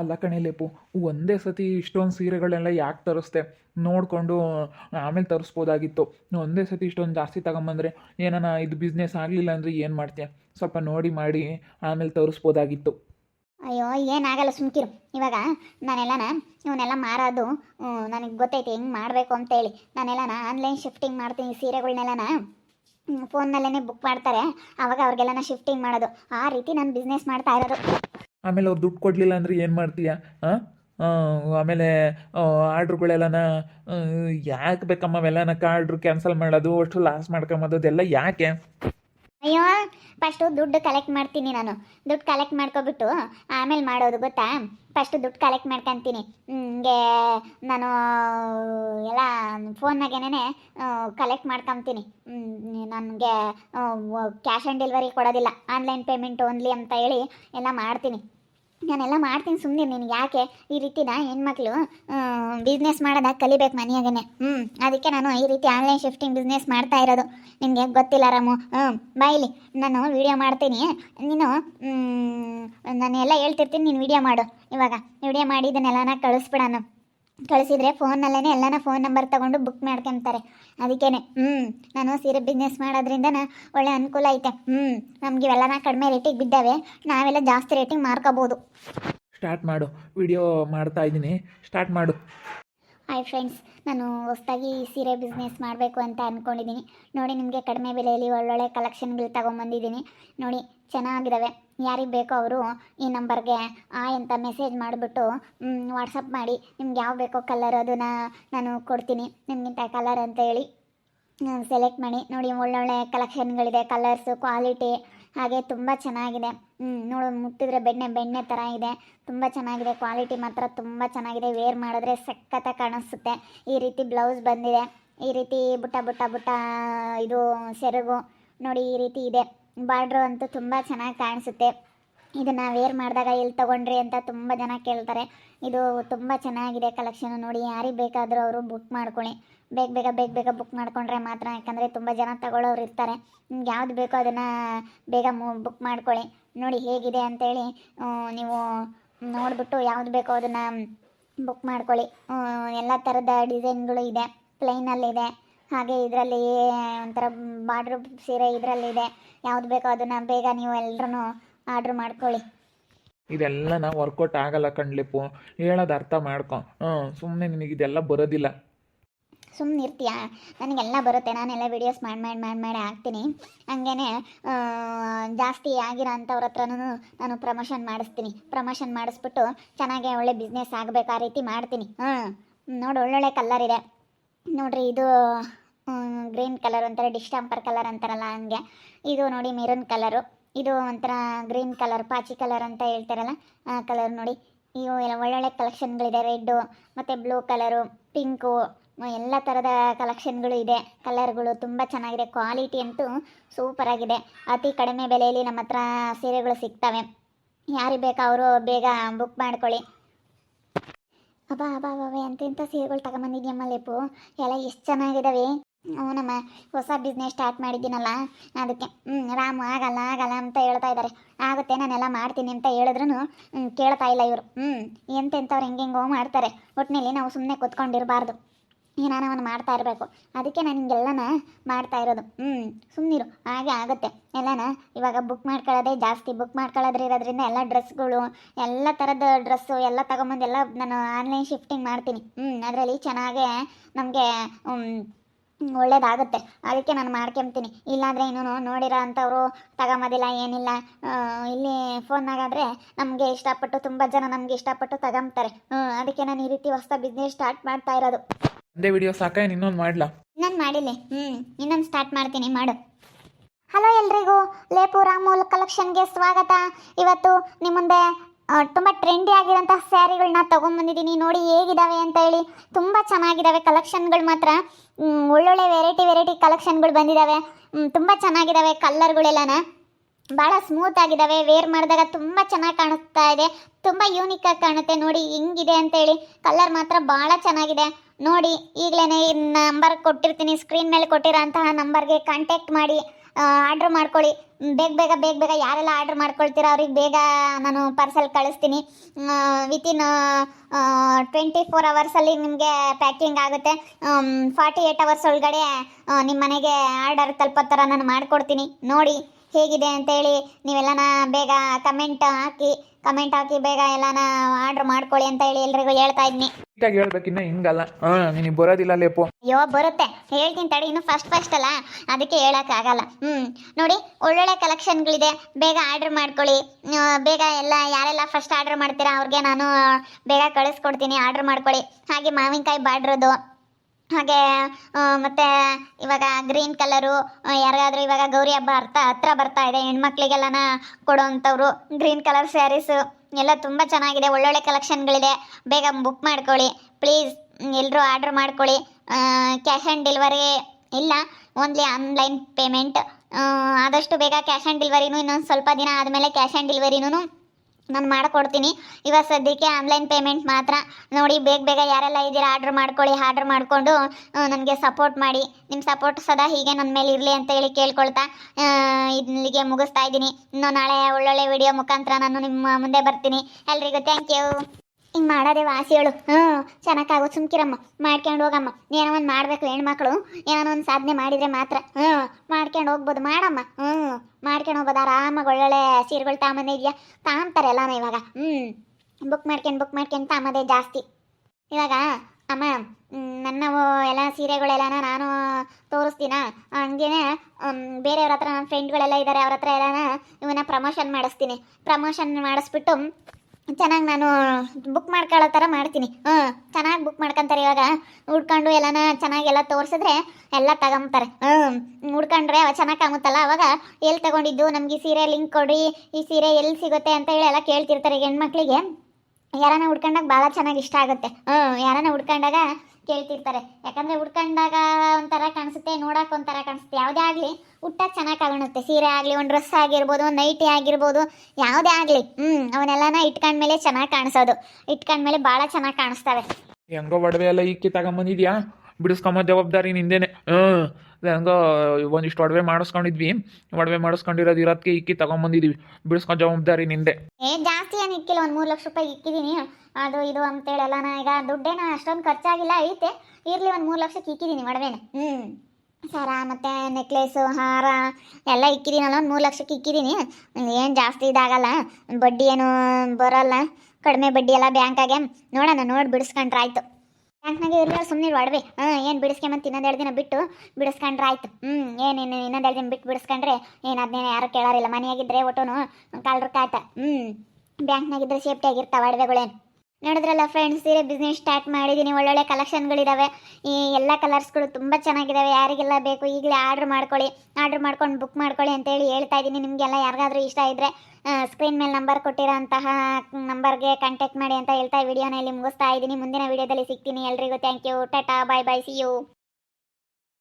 ಅಲ್ಲ ಕಣೆ ಲೇಪು, ಒಂದೇ ಸತಿ ಇಷ್ಟೊಂದು ಸೀರೆಗಳೆಲ್ಲ ಯಾಕೆ ತರಿಸ್ದೆ? ನೋಡಿಕೊಂಡು, ಆಮೇಲೆ ತರಿಸ್ಬೋದಾಗಿತ್ತು. ಒಂದೇ ಸತಿ ಇಷ್ಟೊಂದು ಜಾಸ್ತಿ ತಗೊಂಬಂದ್ರೆ ಏನಾನ ಇದು ಬಿಸ್ನೆಸ್ ಆಗಲಿಲ್ಲ ಅಂದರೆ ಏನು ಮಾಡ್ತೀಯ? ಸ್ವಲ್ಪ ನೋಡಿ ಮಾಡಿ, ಆಮೇಲೆ ತರಿಸ್ಬೋದಾಗಿತ್ತು. ಅಯ್ಯೋ, ಏನಾಗಲ್ಲ, ಸುಮ್ಕಿರು. ಇವಾಗ ನಾನೆಲ್ಲನ, ಇವನ್ನೆಲ್ಲ ಮಾರೋದು ನನಗೆ ಗೊತ್ತೈತೆ, ಹೆಂಗೆ ಮಾಡಬೇಕು ಅಂತೇಳಿ. ನಾನೆಲ್ಲನ ಆನ್ಲೈನ್ ಶಿಫ್ಟಿಂಗ್ ಮಾಡ್ತೀನಿ, ಸೀರೆಗಳ್ನೆಲ್ಲನ ಫೋನ್ನಲ್ಲೇ ಬುಕ್ ಮಾಡ್ತಾರೆ. ಆವಾಗ ಅವ್ರಿಗೆಲ್ಲನ ಶಿಫ್ಟಿಂಗ್ ಮಾಡೋದು. ಆ ರೀತಿ ನಾನು ಬಿಸ್ನೆಸ್ ಮಾಡ್ತಾ ಇರೋದು. ಆಮೇಲೆ ಅವ್ರು ದುಡ್ಡು ಕೊಡಲಿಲ್ಲ ಅಂದರೆ ಏನು ಮಾಡ್ತೀಯ? ಹಾಂ ಆಮೇಲೆ ಆರ್ಡ್ರುಗಳೆಲ್ಲನ ಯಾಕೆ ಬೇಕಮ್ಮ? ಅವೆಲ್ಲನ ಆರ್ಡ್ರು ಕ್ಯಾನ್ಸಲ್ ಮಾಡೋದು, ಅಷ್ಟು ಲಾಸ್ ಮಾಡ್ಕೊಂಬೋದು ಅದೆಲ್ಲ ಯಾಕೆ? ಅಯ್ಯೋ ಫಸ್ಟು ದುಡ್ಡು ಕಲೆಕ್ಟ್ ಮಾಡ್ತೀನಿ ನಾನು. ದುಡ್ಡು ಕಲೆಕ್ಟ್ ಮಾಡ್ಕೊಬಿಟ್ಟು ಆಮೇಲೆ ಮಾಡೋದು ಗೊತ್ತಾ? ಫಸ್ಟು ದುಡ್ಡು ಕಲೆಕ್ಟ್ ಮಾಡ್ಕೊತೀನಿ. ಹಿಂಗೆ ನಾನು ಎಲ್ಲ ಫೋನ್ನಾಗೇನೆ ಕಲೆಕ್ಟ್ ಮಾಡ್ಕೊತೀನಿ. ನನಗೆ ಕ್ಯಾಶ್ ಆನ್ ಡೆಲಿವರಿ ಕೊಡೋದಿಲ್ಲ. ಆನ್ಲೈನ್ ಪೇಮೆಂಟ್ ಓನ್ಲಿ ಅಂತ ಹೇಳಿ ಎಲ್ಲ ಮಾಡ್ತೀನಿ. ನಾನೆಲ್ಲ ಮಾಡ್ತೀನಿ ಸುಮ್ಮನೆ ನಿನಗೆ ಯಾಕೆ ಈ ರೀತಿನ ಹೆಣ್ಮಕ್ಳು ಬಿಸ್ನೆಸ್ ಮಾಡೋದಾಗ ಕಲಿಬೇಕು ಮನೆಯಾಗೇನೆ. ಹ್ಞೂ ಅದಕ್ಕೆ ನಾನು ಈ ರೀತಿ ಆನ್ಲೈನ್ ಶಿಫ್ಟಿಂಗ್ ಬಿಸ್ನೆಸ್ ಮಾಡ್ತಾ ಇರೋದು. ನಿನಗೆ ಗೊತ್ತಿಲ್ಲ ರಾಮು. ಹ್ಞೂ ಬಾಯಿಲಿ ನಾನು ವಿಡಿಯೋ ಮಾಡ್ತೀನಿ. ನೀನು ನಾನು ಎಲ್ಲ ಹೇಳ್ತಿರ್ತೀನಿ, ನೀನು ವಿಡಿಯೋ ಮಾಡು. ಇವಾಗ ವಿಡಿಯೋ ಮಾಡಿ ನಾನು ಕಳಿಸ್ಬಿಡೋಣ. ಕಳಿಸಿದ್ರೆ ಫೋನಲ್ಲೇ ಎಲ್ಲನ ಫೋನ್ ನಂಬರ್ ತಗೊಂಡು ಬುಕ್ ಮಾಡ್ಕೊಂತಾರೆ. ಅದಕ್ಕೇನೆ ಹ್ಞೂ ನಾನು ಸೀರೆ ಬಿಸ್ನೆಸ್ ಮಾಡೋದ್ರಿಂದ ಒಳ್ಳೆ ಅನುಕೂಲ ಐತೆ. ಹ್ಞೂ ನಮ್ಗೆ ಇವೆಲ್ಲನ ಕಡಿಮೆ ರೇಟಿಗೆ ಬಿದ್ದಾವೆ ನಾವೆಲ್ಲ ಜಾಸ್ತಿ ರೇಟಿಗೆ ಮಾರ್ಕೋಬೋದು. ಸ್ಟಾರ್ಟ್ ಮಾಡು ವಿಡಿಯೋ ಮಾಡ್ತಾ ಇದ್ದೀನಿ. ಸ್ಟಾರ್ಟ್ ಮಾಡು. ಹಾಯ್ ಫ್ರೆಂಡ್ಸ್ ನಾನು ಹೊಸದಾಗಿ ಸೀರೆ ಬಿಸ್ನೆಸ್ ಮಾಡಬೇಕು ಅಂತ ಅಂದ್ಕೊಂಡಿದ್ದೀನಿ ನೋಡಿ ನಿಮಗೆ ಕಡಿಮೆ ಬೆಲೆಯಲ್ಲಿ ಒಳ್ಳೊಳ್ಳೆ ಕಲೆಕ್ಷನ್ಗಳು ತೊಗೊಂಬಂದಿದ್ದೀನಿ. ನೋಡಿ ಚೆನ್ನಾಗಿದ್ದಾವೆ ಯಾರಿಗೆ ಬೇಕೋ ಅವರು ಈ ನಂಬರ್ಗೆ, ಆ ಅಂತ ಮೆಸೇಜ್ ಮಾಡಿಬಿಟ್ಟು ವಾಟ್ಸಪ್ ಮಾಡಿ, ನಿಮ್ಗೆ ಯಾವ ಬೇಕೋ ಕಲರ್ ಅದನ್ನು ನಾನು ಕೊಡ್ತೀನಿ. ನಿಮಗಿಂತ ಕಲರ್ ಅಂತ ಹೇಳಿ ಸೆಲೆಕ್ಟ್ ಮಾಡಿ. ನೋಡಿ, ಒಳ್ಳೊಳ್ಳೆ ಕಲೆಕ್ಷನ್ಗಳಿದೆ ಕಲರ್ಸು ಕ್ವಾಲಿಟಿ ಹಾಗೆ ತುಂಬ ಚೆನ್ನಾಗಿದೆ. ನೋಡು, ಮುಟ್ಟಿದ್ರೆ ಬೆಣ್ಣೆ ಬೆಣ್ಣೆ ಥರ ಇದೆ. ತುಂಬ ಚೆನ್ನಾಗಿದೆ ಕ್ವಾಲಿಟಿ ಮಾತ್ರ ತುಂಬ ಚೆನ್ನಾಗಿದೆ. ವೇರ್ ಮಾಡಿದ್ರೆ ಸಖತ್ತಾಗಿ ಕಾಣಿಸುತ್ತೆ ಈ ರೀತಿ ಬ್ಲೌಸ್ ಬಂದಿದೆ. ಈ ರೀತಿ ಬುಟ್ಟ ಬುಟ್ಟ ಬುಟ್ಟ, ಇದು, ಸೆರಗು, ನೋಡಿ, ಈ ರೀತಿ ಇದೆ. ಬಾರ್ಡ್ರು ಅಂತೂ ತುಂಬ ಚೆನ್ನಾಗಿ ಕಾಣಿಸುತ್ತೆ. ಇದನ್ನು ವೇರ್ ಮಾಡಿದಾಗ ಎಲ್ಲಿ ತೊಗೊಂಡ್ರಿ ಅಂತ ತುಂಬ ಜನ ಕೇಳ್ತಾರೆ. ಇದು ತುಂಬ ಚೆನ್ನಾಗಿದೆ ಕಲೆಕ್ಷನ್ ನೋಡಿ, ಯಾರಿಗೆ ಬೇಕಾದರೂ ಅವರು ಬುಕ್ ಮಾಡ್ಕೊಳ್ಳಿ. ಬೇಗ ಬೇಗ ಬೇಗ ಬೇಗ ಬುಕ್ ಮಾಡ್ಕೊಂಡ್ರೆ ಮಾತ್ರ, ಯಾಕಂದರೆ ತುಂಬ ಜನ ತಗೊಳ್ಳೋರು ಇರ್ತಾರೆ. ನಿಮ್ಗೆ ಯಾವ್ದು ಬೇಕೋ ಅದನ್ನು ಬೇಗ ಮು ಬುಕ್ ಮಾಡ್ಕೊಳ್ಳಿ. ನೋಡಿ ಹೇಗಿದೆ ಅಂತೇಳಿ ನೀವು ನೋಡಿಬಿಟ್ಟು ಯಾವ್ದು ಬೇಕೋ ಅದನ್ನು ಬುಕ್ ಮಾಡ್ಕೊಳ್ಳಿ. ಎಲ್ಲ ಥರದ ಡಿಸೈನ್ಗಳು ಇದೆ ಪ್ಲೈನಲ್ಲಿದೆ ಹಾಗೆ ಇದರಲ್ಲಿ ಒಂಥರ ಬಾರ್ಡ್ರ್ ಸೀರೆ ಇದರಲ್ಲಿದೆ. ಯಾವ್ದು ಬೇಕೋ ಅದನ್ನು ಬೇಗ ನೀವು ಎಲ್ಲರೂ ಆರ್ಡ್ರ್ ಮಾಡ್ಕೊಳ್ಳಿ. ಇದೆಲ್ಲ ನಾವು ವರ್ಕೌಟ್ ಆಗಲ್ಲ ಕಣ್ಲಿಪ್ಪು ಹೇಳೋದು ಅರ್ಥ ಮಾಡ್ಕೊ. ಹ್ಞೂ ಸುಮ್ಮನೆ ನಿನಗೆ ಇದೆಲ್ಲ ಬರೋದಿಲ್ಲ. ಸುಮ್ಮನೆ ಇರ್ತೀಯಾ? ನನಗೆಲ್ಲ ಬರುತ್ತೆ. ನಾನೆಲ್ಲ ವೀಡಿಯೋಸ್ ಮಾಡಿ ಮಾಡಿ ಮಾಡಿ ಮಾಡಿ ಹಾಕ್ತೀನಿ. ಹಂಗೇ ಜಾಸ್ತಿ ಆಗಿರೋ ಅಂಥವ್ರ ಹತ್ರನೂ ನಾನು ಪ್ರಮೋಷನ್ ಮಾಡಿಸ್ತೀನಿ. ಪ್ರಮೋಷನ್ ಮಾಡಿಸ್ಬಿಟ್ಟು ಚೆನ್ನಾಗೆ ಒಳ್ಳೆ ಬಿಸ್ನೆಸ್ ಆಗಬೇಕು ಆ ರೀತಿ ಮಾಡ್ತೀನಿ. ಹಾಂ ನೋಡಿ ಒಳ್ಳೊಳ್ಳೆ ಕಲರ್ ಇದೆ. ನೋಡ್ರಿ ಇದು ಗ್ರೀನ್ ಕಲರ್ ಒಂಥರ ಡಿಸ್ಟಾಂಪರ್ ಕಲರ್ ಅಂತಾರಲ್ಲ ಹಂಗೆ. ಇದು ನೋಡಿ ಮೆರೂನ್ ಕಲರು ಇದು ಒಂಥರ ಗ್ರೀನ್ ಕಲರ್ ಪಾಚಿ ಕಲರ್ ಅಂತ ಹೇಳ್ತಾರಲ್ಲ, ಆ ಕಲರ್ ನೋಡಿ. ಇವು ಎಲ್ಲ ಒಳ್ಳೊಳ್ಳೆ ಕಲೆಕ್ಷನ್ಗಳಿದೆ ರೆಡ್ಡು ಮತ್ತು ಬ್ಲೂ ಕಲರು ಪಿಂಕು ಎಲ್ಲ ಥರದ ಕಲೆಕ್ಷನ್ಗಳು ಇದೆ. ಕಲರ್ಗಳು ತುಂಬ ಚೆನ್ನಾಗಿದೆ ಕ್ವಾಲಿಟಿ ಅಂತೂ ಸೂಪರ್ ಆಗಿದೆ. ಅತಿ ಕಡಿಮೆ ಬೆಲೆಯಲ್ಲಿ ನಮ್ಮ ಹತ್ರ ಸೀರೆಗಳು ಸಿಗ್ತವೆ. ಯಾರಿಗೆ ಬೇಕೋ ಅವರು ಬೇಗ ಬುಕ್ ಮಾಡ್ಕೊಳ್ಳಿ. ಅಬ್ಬಾ ಅಬ್ಬಾ ಅಬ್ಬಾ ಎಂತೆಂಥ ಸೀರೆಗಳು ತಗೊಂಬಂದಿದ್ಯಮ್ಮ ಲೇಪು ಎಲ್ಲ ಎಷ್ಟು ಚೆನ್ನಾಗಿದ್ದಾವೆ ನಮ್ಮ ಹೊಸ ಬಿಸ್ನೆಸ್ ಸ್ಟಾರ್ಟ್ ಮಾಡಿದ್ದೀನಲ್ಲ, ಅದಕ್ಕೆ ಹ್ಞೂ ರಾಮು, ಆಗಲ್ಲ ಆಗಲ್ಲ ಅಂತ ಹೇಳ್ತಾ ಇದ್ದಾರೆ ಆಗುತ್ತೆ, ನಾನೆಲ್ಲ ಮಾಡ್ತೀನಿ ಅಂತ ಹೇಳಿದ್ರು ಕೇಳ್ತಾ ಇಲ್ಲ ಇವರು. ಹ್ಞೂ ಎಂತೆಂಥವ್ರು ಹೆಂಗೆಂಗೋ ಮಾಡ್ತಾರೆ. ಒಟ್ಟಿನಲ್ಲಿ ನಾವು ಸುಮ್ಮನೆ ಕೂತ್ಕೊಂಡಿರಬಾರ್ದು. ಏನಾನವನ್ನ ಮಾಡ್ತಾ ಇರಬೇಕು. ಅದಕ್ಕೆ ನಾನು ಹಿಂಗೆಲ್ಲನ ಮಾಡ್ತಾ ಇರೋದು. ಹ್ಞೂ ಸುಮ್ಮನಿರು ಹಾಗೆ ಆಗುತ್ತೆ. ಎಲ್ಲನ ಇವಾಗ ಬುಕ್ ಮಾಡ್ಕೊಳ್ಳೋದೇ ಜಾಸ್ತಿ. ಬುಕ್ ಮಾಡ್ಕೊಳ್ಳೋದ್ರೆ ಇರೋದ್ರಿಂದ ಎಲ್ಲ ಡ್ರೆಸ್ಗಳು ಎಲ್ಲ ಥರದ ಡ್ರೆಸ್ಸು ಎಲ್ಲ ತಗೊಂಬಂದು ಎಲ್ಲ ನಾನು ಆನ್ಲೈನ್ ಶಿಫ್ಟಿಂಗ್ ಮಾಡ್ತೀನಿ. ಹ್ಞೂ ಅದರಲ್ಲಿ ಚೆನ್ನಾಗೆ ನಮಗೆ ಒಳ್ಳೇದಾಗುತ್ತೆ. ಅದಕ್ಕೆ ನಾನು ಮಾಡ್ಕೊಂತೀನಿ ಇಲ್ಲಾಂದರೆ ಇನ್ನೂ ನೋಡಿರೋ ಅಂಥವ್ರು ತಗೊಂಬೋದಿಲ್ಲ, ಏನಿಲ್ಲ. ಇಲ್ಲಿ ಫೋನ್ನಾಗಾದರೆ ನಮಗೆ ಇಷ್ಟಪಟ್ಟು ತುಂಬ ಜನ ನಮಗೆ ಇಷ್ಟಪಟ್ಟು ತಗೊಂತಾರೆ ಅದಕ್ಕೆ ನಾನು ಈ ರೀತಿ ಹೊಸ ಬಿಸ್ನೆಸ್ ಸ್ಟಾರ್ಟ್ ಮಾಡ್ತಾ ಇರೋದು. ಒಂದೇ ವಿಡಿಯೋ ಸಾಕ ಇನ್ನೊಂದು ಮಾಡ್ಲಾ? ನಾನು ಮಾಡಿಲ್ಲ ಹ್ಞೂ ಇನ್ನೊಂದು ಸ್ಟಾರ್ಟ್ ಮಾಡ್ತೀನಿ, ಮಾಡು. ಹಲೋ ಎಲ್ರಿಗೂ ಲೇಪುರ ಮೂಲ ಕಲೆಕ್ಷನ್ಗೆ ಸ್ವಾಗತ. ಇವತ್ತು ನಿಮ್ಮ ಮುಂದೆ ತುಂಬ ಟ್ರೆಂಡಿ ಆಗಿರೋಂಥ ಸ್ಯಾರಿಗಳನ್ನ ತೊಗೊಂಬಂದಿದ್ದೀನಿ. ನೋಡಿ ಹೇಗಿದ್ದಾವೆ ಅಂತ ಹೇಳಿ. ತುಂಬ ಚೆನ್ನಾಗಿದ್ದಾವೆ ಕಲೆಕ್ಷನ್ಗಳು ಮಾತ್ರ. ಒಳ್ಳೊಳ್ಳೆ ವೆರೈಟಿ ವೆರೈಟಿ ಕಲೆಕ್ಷನ್ಗಳು ಬಂದಿದ್ದಾವೆ ತುಂಬ ಚೆನ್ನಾಗಿದ್ದಾವೆ ಕಲ್ಲರ್ಗಳೆಲ್ಲನ ಭಾಳ ಸ್ಮೂತ್ ಆಗಿದ್ದಾವೆ ವೇರ್ ಮಾಡಿದಾಗ ತುಂಬ ಚೆನ್ನಾಗಿ ಕಾಣಿಸ್ತಾ ಇದೆ. ತುಂಬ ಯೂನಿಕ್ ಆಗಿ ಕಾಣುತ್ತೆ. ನೋಡಿ ಹೆಂಗಿದೆ ಅಂತೇಳಿ ಕಲರ್ ಮಾತ್ರ ಭಾಳ ಚೆನ್ನಾಗಿದೆ. ನೋಡಿ ಈಗಲೇ ನಂಬರ್ ಕೊಟ್ಟಿರ್ತೀನಿ. ಸ್ಕ್ರೀನ್ ಮೇಲೆ ಕೊಟ್ಟಿರೋ ಅಂತಹ ನಂಬರ್ಗೆ ಕಾಂಟ್ಯಾಕ್ಟ್ ಮಾಡಿ ಆರ್ಡ್ರ್ ಮಾಡ್ಕೊಳ್ಳಿ. ಬೇಗ ಬೇಗ ಬೇಗ ಬೇಗ ಯಾರೆಲ್ಲ ಆರ್ಡ್ರ್ ಮಾಡ್ಕೊಳ್ತೀರೋ ಅವ್ರಿಗೆ ಬೇಗ ನಾನು ಪಾರ್ಸೆಲ್ ಕಳಿಸ್ತೀನಿ. ವಿತಿನ್ ಟ್ವೆಂಟಿ ಫೋರ್ ಅವರ್ಸಲ್ಲಿ ನಿಮಗೆ ಪ್ಯಾಕಿಂಗ್ ಆಗುತ್ತೆ. ಫಾರ್ಟಿ ಏಯ್ಟ್ ಅವರ್ಸ್ ಒಳಗಡೆ ನಿಮ್ಮ ಮನೆಗೆ ಆರ್ಡರ್ ತಲುಪೋ ಥರ ನಾನು ಮಾಡಿಕೊಡ್ತೀನಿ. ನೋಡಿ ಹೇಗಿದೆ ಅಂತೇಳಿ ನೀವೆಲ್ಲನ ಬೇಗ ಕಮೆಂಟ್ ಹಾಕಿ ಕಮೆಂಟ್ ಹಾಕಿ ಬೇಗ ಎಲ್ಲಾನ ಆರ್ಡ್ರ್ ಮಾಡ್ಕೊಳ್ಳಿ ಅಂತ ಹೇಳಿ ಎಲ್ರಿಗೂ ಹೇಳ್ತಾ ನೀಟಾಗಿ ಹೇಳ್ಬೇಕಿನ್ನ ಹಿಂಗಲ್ಲ. ಹಾಂ ನಿನಗೆ ಬರೋದಿಲ್ಲ ಲೇಪು ಅಯ್ಯೋ ಬರುತ್ತೆ. ಹೇಳ್ತೀನಿ ತಡಿ ಇನ್ನು ಫಸ್ಟ್ ಫಸ್ಟ್ ಅಲ್ಲ. ಅದಕ್ಕೆ ಹೇಳೋಕ್ಕಾಗಲ್ಲ ಹ್ಞೂ ನೋಡಿ ಒಳ್ಳೊಳ್ಳೆ ಕಲೆಕ್ಷನ್ಗಳಿದೆ ಬೇಗ ಆರ್ಡ್ರ್ ಮಾಡ್ಕೊಳ್ಳಿ. ಆ, ಬೇಗ ಎಲ್ಲ ಯಾರೆಲ್ಲ ಫಸ್ಟ್ ಆರ್ಡ್ರ್ ಮಾಡ್ತೀರಾ ಅವ್ರಿಗೆ ನಾನು ಬೇಗ ಕಳಿಸ್ಕೊಡ್ತೀನಿ. ಆರ್ಡ್ರ್ ಮಾಡ್ಕೊಳ್ಳಿ. ಹಾಗೆ ಮಾವಿನಕಾಯಿ ಬಾಡ್ರದ್ದು ಹಾಗೆ ಮತ್ತೆ ಇವಾಗ ಗ್ರೀನ್ ಕಲರು ಯಾರಿಗಾದ್ರೂ ಇವಾಗ ಗೌರಿ ಹಬ್ಬ ಅರ್ಥ ಹತ್ರ ಬರ್ತಾ ಇದೆ, ಹೆಣ್ಮಕ್ಳಿಗೆಲ್ಲನ ಕೊಡೋವಂಥವ್ರು ಗ್ರೀನ್ ಕಲರ್ ಸ್ಯಾರೀಸು ಎಲ್ಲ ತುಂಬ ಚೆನ್ನಾಗಿದೆ, ಒಳ್ಳೊಳ್ಳೆ ಕಲೆಕ್ಷನ್ಗಳಿದೆ ಬೇಗ ಬುಕ್ ಮಾಡ್ಕೊಳ್ಳಿ. ಪ್ಲೀಸ್ ಎಲ್ಲರೂ ಆರ್ಡ್ರ್ ಮಾಡ್ಕೊಳ್ಳಿ. ಕ್ಯಾಶ್ ಆನ್ ಡೆಲಿವರಿ ಇಲ್ಲ ಓನ್ಲಿ ಆನ್ಲೈನ್ ಪೇಮೆಂಟ್ ಆದಷ್ಟು ಬೇಗ ಕ್ಯಾಶ್ ಆನ್ ಡೆಲಿವರಿನೂ ಇನ್ನೊಂದು ಸ್ವಲ್ಪ ದಿನ ಆದಮೇಲೆ ಕ್ಯಾಶ್ ಆನ್ ಡೆಲಿವರಿನೂ ನಾನು ಮಾಡಿಕೊಡ್ತೀನಿ. ಇವಾಗ ಸದ್ಯಕ್ಕೆ ಆನ್ಲೈನ್ ಪೇಮೆಂಟ್ ಮಾತ್ರ. ನೋಡಿ, ಬೇಗ ಬೇಗ ಯಾರೆಲ್ಲ ಇದ್ದೀರ ಆರ್ಡ್ರ್ ಮಾಡ್ಕೊಳ್ಳಿ ಆರ್ಡ್ರ್ ಮಾಡಿಕೊಂಡು ನನಗೆ ಸಪೋರ್ಟ್ ಮಾಡಿ. ನಿಮ್ಮ ಸಪೋರ್ಟ್ ಸದಾ ಹೀಗೆ ನನ್ನ ಮೇಲೆ ಇರಲಿ ಅಂತ ಹೇಳಿ ಕೇಳ್ಕೊಳ್ತಾ ಇಲ್ಲಿಗೆ ಮುಗಿಸ್ತಾ ಇದ್ದೀನಿ. ಇನ್ನು ನಾಳೆ ಒಳ್ಳೊಳ್ಳೆ ವಿಡಿಯೋ ಮುಖಾಂತರ ನಾನು ನಿಮ್ಮ ಮುಂದೆ ಬರ್ತೀನಿ. ಎಲ್ರಿಗೂ ಥ್ಯಾಂಕ್ ಯು ಹಿಂಗೆ ಮಾಡೋದೇ ಹೇಳು ಹ್ಞೂ ಚೆನ್ನಾಗಾಗೋ, ಸುಮ್ಕಿರಮ್ಮ. ಮಾಡ್ಕೊಂಡು ಹೋಗಮ್ಮ. ಏನೋ ಒಂದು ಮಾಡಬೇಕು ಹೆಣ್ಮಕ್ಳು. ಏನೋ ಒಂದು ಸಾಧನೆ ಮಾಡಿದರೆ ಮಾತ್ರ. ಹ್ಞೂ ಮಾಡ್ಕೊಂಡು ಹೋಗ್ಬೋದು. ಮಾಡಮ್ಮ. ಹ್ಞೂ ಮಾಡ್ಕೊಂಡು ಹೋಗ್ಬೋದು. ಆರಾಮಾಗಿ ಒಳ್ಳೊಳ್ಳೆ ಸೀರೆಗಳು ತಾಂಬಂದೇ ಇದೆಯಾ? ತಾಂತಾರೆ ಎಲ್ಲಾನು ಇವಾಗ. ಹ್ಞೂ ಬುಕ್ ಮಾಡ್ಕೊಂಡು ಬುಕ್ ಮಾಡ್ಕೊಂಡು ತಾಮದೇ ಜಾಸ್ತಿ. ಇವಾಗ, ಅಮ್ಮ ನನ್ನ ನನ್ನವು ಎಲ್ಲ ಸೀರೆಗಳೆಲ್ಲನ ನಾನು ತೋರಿಸ್ತೀನ? ಹಂಗೇನೆ ಬೇರೆಯವ್ರ ಹತ್ರ ನನ್ನ ಫ್ರೆಂಡ್ಗಳೆಲ್ಲ ಇದ್ದಾರೆ ಅವ್ರ ಹತ್ರ ಎಲ್ಲನ ಇವನ್ನ ಪ್ರಮೋಷನ್ ಮಾಡಿಸ್ತೀನಿ. ಪ್ರಮೋಷನ್ ಮಾಡಿಸ್ಬಿಟ್ಟು ಚೆನ್ನಾಗಿ ನಾನು ಬುಕ್ ಮಾಡ್ಕೊಳ್ಳೋ ಥರ ಮಾಡ್ತೀನಿ. ಹ್ಞೂ, ಚೆನ್ನಾಗಿ ಬುಕ್ ಮಾಡ್ಕೊಂತಾರೆ ಇವಾಗ. ಹುಡ್ಕೊಂಡು ಎಲ್ಲನ ಚೆನ್ನಾಗೆಲ್ಲ ತೋರಿಸಿದ್ರೆ ಎಲ್ಲ ತಗೊಂತಾರೆ ಹ್ಞೂ ಹುಡ್ಕೊಂಡ್ರೆ ಅವ ಚೆನ್ನಾಗಿ ಆಗುತ್ತಲ್ಲ ಅವಾಗ ಎಲ್ಲಿ ತಗೊಂಡಿದ್ದು, ನಮಗೆ ಈ ಸೀರೆ ಲಿಂಕ್ ಕೊಡಿ, ಈ ಸೀರೆ ಎಲ್ಲಿ ಸಿಗುತ್ತೆ ಅಂತ ಹೇಳಿ ಎಲ್ಲ ಕೇಳ್ತಿರ್ತಾರೆ ಈಗ ಹೆಣ್ಮಕ್ಳಿಗೆ. ಯಾರನ್ನ ಹುಡ್ಕೊಂಡಾಗ ಭಾಳ ಚೆನ್ನಾಗಿ ಇಷ್ಟ ಆಗುತ್ತೆ. ಹ್ಞೂ ಯಾರನ್ನ ಹುಡ್ಕೊಂಡಾಗ ಕೇಳ್ತಿರ್ತಾರೆ. ಯಾಕಂದರೆ ಹುಡ್ಕೊಂಡಾಗ ಒಂಥರ ಕಾಣಿಸುತ್ತೆ ನೋಡೋಕೆ ಒಂಥರ ಕಾಣಿಸುತ್ತೆ. ಯಾವುದೇ ಆಗಲಿ ಉಟ್ಟಾಗ ಚೆನ್ನಾಗಿ ಕಾಣುತ್ತೆ ಸೀರೆ ಆಗಲಿ ಒಂದು ಡ್ರೆಸ್ ಆಗಿರ್ಬೋದು ಒಂದು ನೈಟಿ ಆಗಿರ್ಬೋದು ಯಾವುದೇ ಆಗಲಿ. ಹ್ಞೂ ಅವನ್ನೆಲ್ಲನ ಇಟ್ಕೊಂಡ್ಮೇಲೆ ಚೆನ್ನಾಗಿ ಕಾಣಿಸೋದು. ಇಟ್ಕೊಂಡ್ಮೇಲೆ ಭಾಳ ಚೆನ್ನಾಗಿ ಕಾಣಿಸ್ತವೆ. ಹೆಂಗೋ ಒಡವೆ ಎಲ್ಲ ಇಕ್ಕಿ ತಗೊಂಬಂದಿದ್ಯಾ? ಬಿಡಿಸ್ಕೊಂಬ ಜವಾಬ್ದಾರಿ ನಿಂದೇನೆ. ಹ್ಞೂ ಹೆಂಗೋ ಒಂದಿಷ್ಟು ಒಡವೆ ಮಾಡಿಸ್ಕೊಂಡಿದ್ವಿ. ಒಡವೆ ಮಾಡಿಸ್ಕೊಂಡಿರೋದು ಇರೋದಕ್ಕೆ ಇಕ್ಕಿ ತಗೊಂಬಂದಿದ್ವಿ. ಬಿಡಿಸ್ಕೊ ಜವಾಬ್ದಾರಿ ನಿಂದೆ. ಏ ಜಾಸ್ತಿ ಏನು ಇಕ್ಕಿಲ್ಲ ಒಂದು ಮೂರು ಲಕ್ಷ ರೂಪಾಯಿ ಇಕ್ಕಿದ್ದೀನಿ ಅದು ಇದು ಅಂತೇಳಲ್ಲ ನಾ. ಈಗ ದುಡ್ಡೇನ ಅಷ್ಟೊಂದು ಖರ್ಚಾಗಿಲ್ಲ ಐತೆ. ಇರಲಿ ಒಂದು ಮೂರು ಲಕ್ಷಕ್ಕೆ ಇಕ್ಕಿದ್ದೀನಿ ಒಡವೆನ. ಹ್ಞೂ ಸರ, ಮತ್ತು ನೆಕ್ಲೆಸು ಹಾರ ಎಲ್ಲ ಇಕ್ಕಿದ್ದೀನಲ್ಲ ಒಂದು ಮೂರು ಲಕ್ಷಕ್ಕೆ ಇಕ್ಕಿದ್ದೀನಿ ಏನು ಜಾಸ್ತಿ ಇದಾಗಲ್ಲ, ಬಡ್ಡಿ ಏನು ಬರೋಲ್ಲ. ಕಡಿಮೆ ಬಡ್ಡಿ ಎಲ್ಲ ಬ್ಯಾಂಕಾಗೆ ನೋಡೋಣ, ನೋಡಿ ಬಿಡಿಸ್ಕೊಂಡ್ರೆ ಆಯಿತು. ಬ್ಯಾಂಕ್ನಾಗೆ ಇರಲಿಲ್ಲ ಸುಮ್ಮನೆ ಒಡವೆ ಹಾಂ, ಏನು ಬಿಡಿಸ್ಕೊಂಬಂತ ಇನ್ನೊಂದು ಎರಡು ದಿನ ಬಿಟ್ಟು ಬಿಡಿಸ್ಕೊಂಡ್ರೆ ಆಯ್ತು. ಹ್ಞೂ ಏನೇನು ಇನ್ನೊಂದು ಎರಡು ದಿನ ಬಿಟ್ಟು ಬಿಡಿಸ್ಕೊಂಡ್ರೆ ಏನು ಅದನ್ನೇನು ಯಾರು ಕೇಳೋರಿಲ್ಲ. ಮನೆಯಾಗಿದ್ದರೆ ಒಟ್ಟುನು ಕಾಲ್ರ ಕಾಟ ಹ್ಞೂ ಬ್ಯಾಂಕ್ನಾಗಿದ್ದರೆ ಸೇಫ್ಟಿಯಾಗಿರ್ತಾವೆ ಒಡವೆಗಳೇನು ನೋಡಿದ್ರಲ್ಲ ಫ್ರೆಂಡ್ಸ್ ಸೀರೆ ಬಿಸ್ನೆಸ್ ಸ್ಟಾರ್ಟ್ ಮಾಡಿದ್ದೀನಿ ಒಳ್ಳೊಳ್ಳೆ ಕಲೆಕ್ಷನ್ಗಳಿದ್ದಾವೆ ಈ ಎಲ್ಲ ಕಲರ್ಸ್ಗಳು ತುಂಬ ಚೆನ್ನಾಗಿದ್ದಾವೆ ಯಾರಿಗೆಲ್ಲ ಬೇಕು ಈಗಲೇ ಆರ್ಡ್ರ್ ಮಾಡ್ಕೊಳ್ಳಿ. ಆರ್ಡ್ರ್ ಮಾಡ್ಕೊಂಡು ಬುಕ್ ಮಾಡ್ಕೊಳ್ಳಿ ಅಂತೇಳಿ ಹೇಳ್ತಾ ಇದ್ದೀನಿ. ನಿಮಗೆಲ್ಲ ಯಾರಿಗಾದ್ರೂ ಇಷ್ಟ ಇದ್ದರೆ ಸ್ಕ್ರೀನ್ ಮೇಲೆ ನಂಬರ್ ಕೊಟ್ಟಿರೋಂತಹ ನಂಬರ್ಗೆ ಕಾಂಟ್ಯಾಕ್ಟ್ ಮಾಡಿ ಅಂತ ಹೇಳ್ತಾ ವಿಡಿಯೋನ ಇಲ್ಲಿ ಮುಗಿಸ್ತಾ ಇದ್ದೀನಿ. ಮುಂದಿನ ವಿಡಿಯೋದಲ್ಲಿ ಸಿಗ್ತೀನಿ ಎಲ್ರಿಗೂ. Thank you Tata bye bye see you